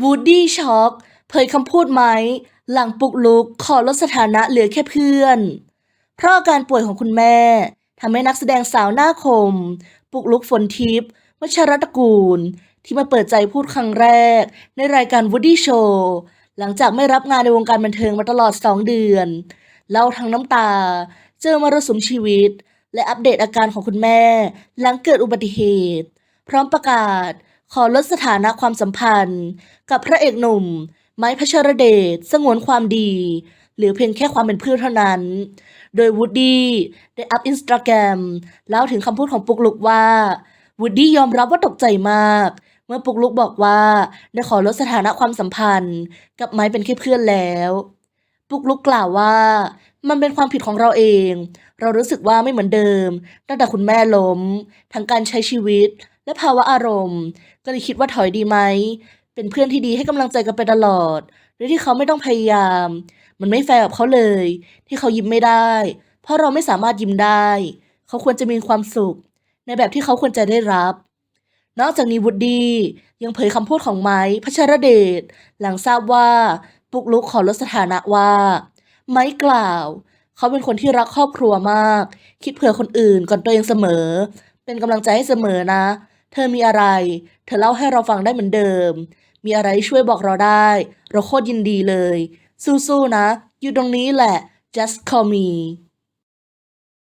วูดดี้ช็อกเผยคำพูดไหม หลังปลุกลุกขอลดสถานะเหลือแค่เพื่อน เพราะอาการป่วยของคุณแม่ทำให้นักแสดงสาวหน้าคมปลุกลุกฝนทิพย์วชรตระกูล ที่มาเปิดใจพูดครั้งแรก ในรายการวูดดี้โชว์หลังจากไม่รับงานในวงการบันเทิงมาตลอด 2 เดือน เล่าทั้งน้ำตา เจอมรสุมชีวิต และอัปเดตอาการของคุณแม่ หลังเกิดอุบัติเหตุ พร้อมประกาศ ขอลดสถานะความสัมพันธ์ กับพระเอกหนุ่ม ไม้พัชรเดชสงวนความดี หรือเพียงแค่ความเป็นเพื่อนเท่านั้น โดยวูดดี้ได้อัพอินสตาแกรมเล่าถึงคำพูดของปุกลุกว่าวูดดี้ยอมรับว่าตกใจมาก เมื่อปุกลุกบอกว่าได้ขอลดสถานะความสัมพันธ์ กับไม้เป็นแค่เพื่อนแล้วปุกลุกกล่าวว่า มันเป็นความผิดของเราเอง เรารู้สึกว่าไม่เหมือนเดิม ตั้งแต่คุณแม่ล้ม ทั้งการใช้ชีวิต และภาวะอารมณ์ ก็เลยคิดว่าถอยดีไหม เป็นเพื่อนที่ดีให้กำลังใจกันไปตลอดโดยที่เขาไม่ต้องพยายาม มันไม่แฟร์กับเขาเลย ที่เขายิ้มไม่ได้ เพราะเราไม่สามารถยิ้มได้ เขาควรจะมีความสุข ในแบบที่เขาควรจะได้รับ นอกจากนี้วูดดี้ยังเผยคำพูดของไม้พัชรเดชหลังทราบว่าปุกลุกขอลดสถานะว่า ไม้กล่าว เขาเป็นคนที่รักครอบครัวมาก คิดเผื่อคนอื่นก่อนตัวเองเสมอ เป็นกำลังใจให้เสมอนะ เธอมีอะไร เธอเล่าให้เราฟังได้เหมือนเดิม มีอะไรช่วยบอกเราได้ เราโคตรยินดีเลย สู้ๆนะ อยู่ตรงนี้แหละ just call me